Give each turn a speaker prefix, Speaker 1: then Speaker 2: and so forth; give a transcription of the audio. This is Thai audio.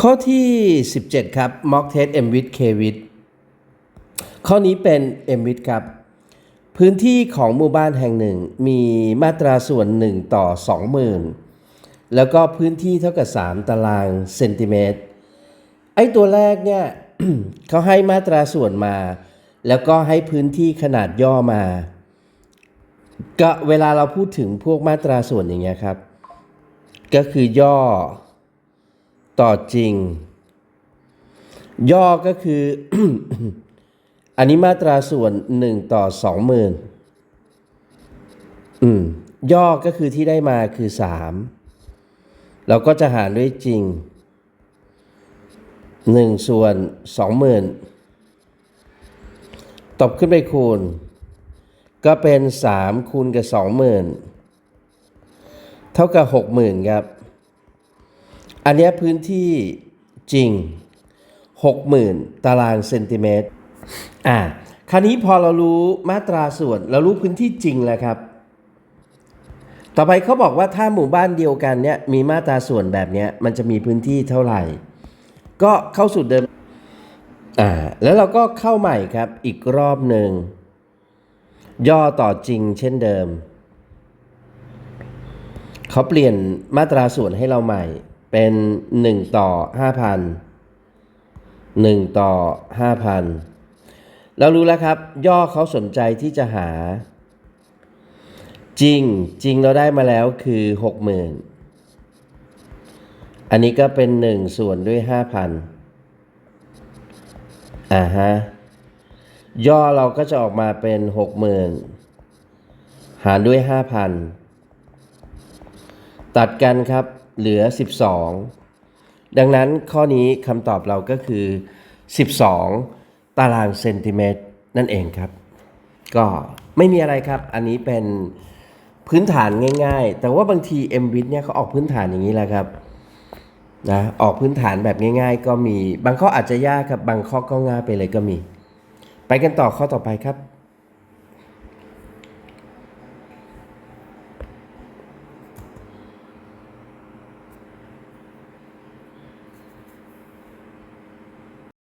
Speaker 1: ข้อที่ 17 ครับ mock test m w i t k w i t ข้อนี้เป็น m w i t ครับ พื้นที่ของหมู่บ้านแห่งหนึ่งมีมาตราส่วน 1 ต่อ 20,000 แล้วก็พื้นที่เท่ากับ 3 ตารางเซนติเมตร ไอ้ตัวแรกเนี่ยเขาให้มาตราส่วนมา แล้วก็ให้พื้นที่ขนาดย่อมา ก็เวลาเราพูดถึงพวกมาตราส่วนอย่างเงี้ยครับ ก็คือย่อ ต่อจริง ย่อก็คือ อันนี้มาตราส่วน1ต่อ20,000อืม ย่อก็คือที่ได้มาคือ3เราก็จะหารด้วยจริง1ส่วน20,000ตบขึ้นไปคูณ ก็เป็น3คูณกับ20,000เท่ากับ60,000ครับ อันนี้พื้นที่จริง 60,000 ตารางเซนติเมตรอ่าคราวนี้พอเรารู้มาตราส่วน เรารู้พื้นที่จริงแล้วครับ ต่อไปเขาบอกว่าถ้าหมู่บ้านเดียวกันเนี่ยมีมาตราส่วนแบบเนี้ยมันจะมีพื้นที่เท่าไหร่ ก็เข้าสู่เดิมอ่าแล้วเราก็เข้าใหม่ครับอีกรอบหนึ่ง ย่อต่อจริงเช่นเดิม เขาเปลี่ยนมาตราส่วนให้เราใหม่ เป็น 1 ต่อ 5,000 1 ต่อ 5,000 เรารู้แล้วครับ ย่อเขาสนใจที่จะหา จริงจริงเราได้มาแล้วคือ 60,000 อันนี้ก็เป็น 1 ส่วนด้วย 5,000 อ่าฮะ ย่อเราก็จะออกมาเป็น 60,000 หารด้วย 5,000 ตัดกันครับ เหลือ 12 ดังนั้นข้อนี้คำตอบเราก็คือ 12 ตารางเซนติเมตรนั่นเองครับ ก็ไม่มีอะไรครับ อันนี้เป็นพื้นฐานง่าย ๆ แต่ว่าบางที m w i t เนี่ยเขาออกพื้นฐานอย่างนี้แหละครับนะออกพื้นฐานแบบง่าย ๆ ก็มี บางข้ออาจจะยากครับ บางข้อก็ง่ายไปเลยก็มี ไปกันต่อข้อต่อไปครับ